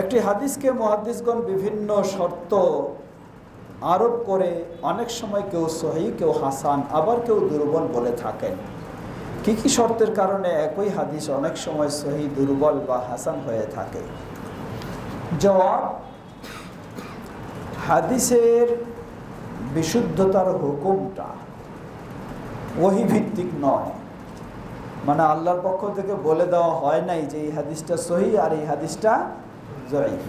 একটি হাদিসকে মহাদিসগণ বিভিন্ন শর্ত আরোপ করে অনেক সময় কেউ সহি, কেউ হাসান, আবার কেউ দুর্বল বলে থাকেন। কি কি শর্তের কারণে একই হাদিস অনেক সময় সহি, দুর্বল বা হাসান হয়ে থাকে? জবাব, হাদিসের বিশুদ্ধতার হুকুমটা ওহি ভিত্তিক নয়। মানে আল্লাহর পক্ষ থেকে বলে দেওয়া হয় নাই যে এই হাদিসটা সহি আর এই হাদিসটা জয়ীফ।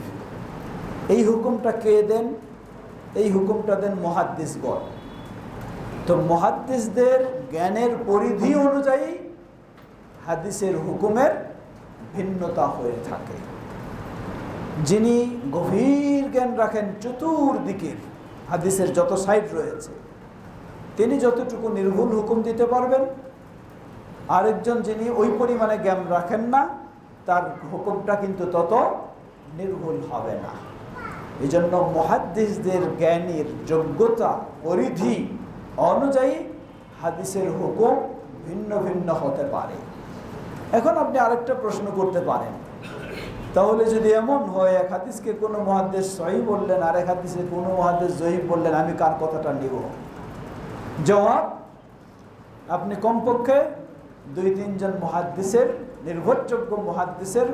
এই হুকুমটা কে দেন? এই হুকুমটা দেন মহাদ্দিসগণ। তো মহাদ্দিসদের জ্ঞানের পরিধি অনুযায়ী হাদিসের হুকুমের ভিন্নতা হয়ে থাকে। যিনি গভীর জ্ঞান রাখেন চতুর্দিকের হাদিসের যত সাইড রয়েছে, তিনি যতটুকু নির্ভুল হুকুম দিতে পারবেন, আরেকজন যিনি ওই পরিমাণে জ্ঞান রাখেন না, তার হুকুমটা কিন্তু তত নির্ভুল হবে না। এই জন্য মহাদ্দিসদের জ্ঞানের যোগ্যতা, পরিধি অনুযায়ী হাদিসের হুকুম ভিন্ন ভিন্ন হতে পারে। এখন আপনি আরেকটা প্রশ্ন করতে পারেন। তাহলে যদি এমন হয়, এক হাদিসকে কোনো মহাদেশ সহি বললেন আর এক হাদিসে কোনো মহাদেশ জয়ীব বললেন, আমি কার কথাটা নিব জবাব, আপনি কমপক্ষে দুই তিনজন মহাদ্দেশের নির্ভরযোগ্য মহাদ্দিসের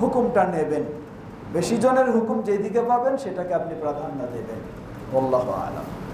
হুকুমটা নেবেন। বেশি জনের হুকুম যেদিকে পাবেন সেটাকে আপনি প্রাধান্য দেবেন। আল্লাহ আলম।